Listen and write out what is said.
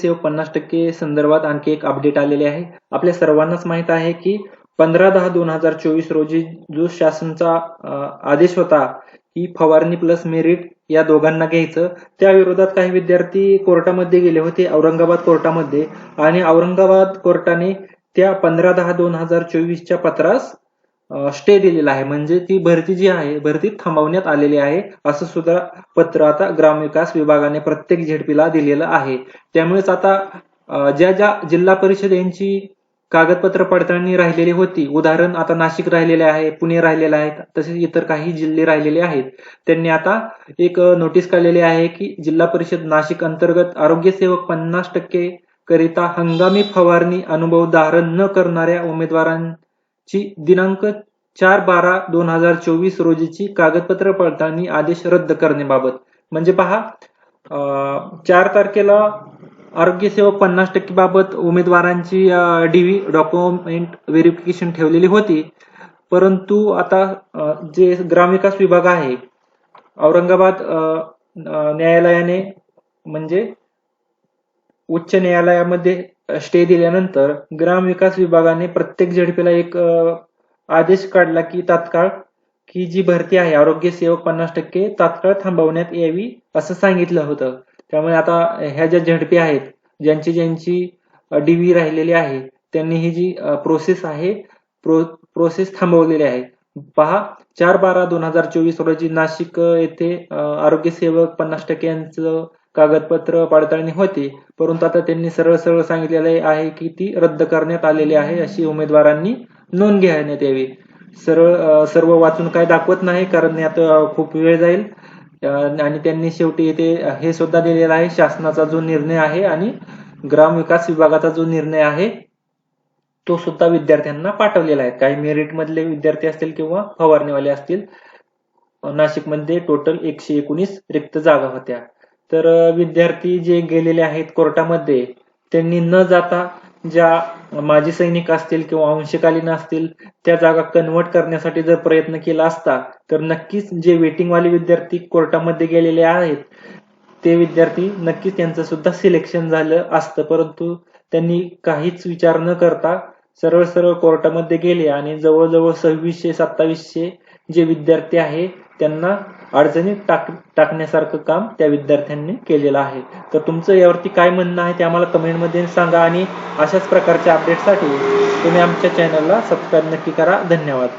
Save पन्नास टक्के संदर्भात आणखी एक अपडेट आलेले आहे. आपल्या सर्वांनाच माहीत आहे की पंधरा दहा दोन हजार चोवीस रोजी जो शासनचा आदेश होता की फवारणी प्लस मेरिट या दोघांना घ्यायचं त्या विरोधात काही विद्यार्थी कोर्टामध्ये गेले होते औरंगाबाद कोर्टामध्ये. आणि औरंगाबाद कोर्टाने त्या पंधरा दहा दोन हजार चोवीसच्या पत्रास स्टे दिलेला आहे. म्हणजे ती भरती जी आहे भरती थांबवण्यात आलेली आहे असं सुद्धा पत्र आता ग्रामविकास विभागाने प्रत्येक झेडपीला दिलेलं आहे. त्यामुळेच आता ज्या ज्या जिल्हा परिषद यांची कागदपत्र पडताळणी राहिलेली होती उदाहरण आता नाशिक राहिलेले आहे पुणे राहिलेले आहेत तसेच इतर काही जिल्हे राहिलेले आहेत त्यांनी आता एक नोटीस काढलेली आहे की जिल्हा परिषद नाशिक अंतर्गत आरोग्य सेवक पन्नास टक्के करिता हंगामी फवारणी अनुभव धारण न करणाऱ्या ची दिनांक चार बारा दोन हजार चोवीस रोजीची कागदपत्र पडताळणी आदेश रद्द करण्याबाबत. म्हणजे पहा चार तारखेला आरोग्य सेवा पन्नास टक्के बाबत उमेदवारांची डीव्ही डॉक्युमेंट व्हेरिफिकेशन ठेवलेली होती. परंतु आता जे ग्रामविकास विभाग आहे औरंगाबाद न्यायालयाने म्हणजे उच्च न्यायालयामध्ये स्टे दिल्यानंतर ग्रामविकास विभागाने प्रत्येक झडपीला एक आदेश काढला की तात्काळ की जी भरती आहे आरोग्य सेवक पन्नास टक्के तात्काळ थांबवण्यात यावी असं सांगितलं होतं. त्यामुळे आता ह्या ज्या झडपी आहेत ज्यांची ज्यांची डीव्ही राहिलेली आहे त्यांनी ही जी प्रोसेस आहे प्रो प्रोसेस थांबवलेली आहे पहा चार बारा दोन हजार चोवीस रोजी नाशिक येथे आरोग्य सेवक पन्नास टक्क्यांचं कागदपत्र पडताळणी होती. परंतु आता त्यांनी सरळ सरळ सांगितलेले आहे की ती रद्द करण्यात आलेली आहे अशी उमेदवारांनी नोंद घेण्यात यावी. सरळ सर्व वाचून काय दाखवत नाही कारण यात खूप वेळ जाईल. आणि त्यांनी शेवटी येथे हे सुद्धा दिलेलं आहे शासनाचा जो निर्णय आहे आणि ग्रामविकास विभागाचा जो निर्णय आहे तो सुद्धा विद्यार्थ्यांना पाठवलेला आहे. काही मेरिट मधले विद्यार्थी असतील किंवा फवारणीवाले असतील नाशिकमध्ये टोटल एकशे एकोणीस रिक्त जागा होत्या. तर विद्यार्थी जे गेलेले आहेत कोर्टामध्ये त्यांनी न जाता ज्या माजी सैनिक असतील किंवा अंशकालीन असतील त्या जागा कन्वर्ट करण्यासाठी जर प्रयत्न केला असता तर नक्कीच जे वेटिंगवाले विद्यार्थी कोर्टामध्ये गेलेले आहेत ते विद्यार्थी नक्कीच त्यांचं सुद्धा सिलेक्शन झालं असतं. परंतु त्यांनी काहीच विचार न करता सरळ सरळ कोर्टामध्ये गेले आणि जवळजवळ सव्वीसशे सत्तावीसशे जे विद्यार्थी आहे त्यांना अडचणीत टाक टाकण्यासारखं काम त्या विद्यार्थ्यांनी केलेलं आहे. तर तुमचं यावरती काय म्हणणं आहे ते आम्हाला कमेंटमध्ये सांगा आणि अशाच प्रकारच्या अपडेटसाठी तुम्ही आमच्या चॅनलला सबस्क्राईब नक्की करा. धन्यवाद.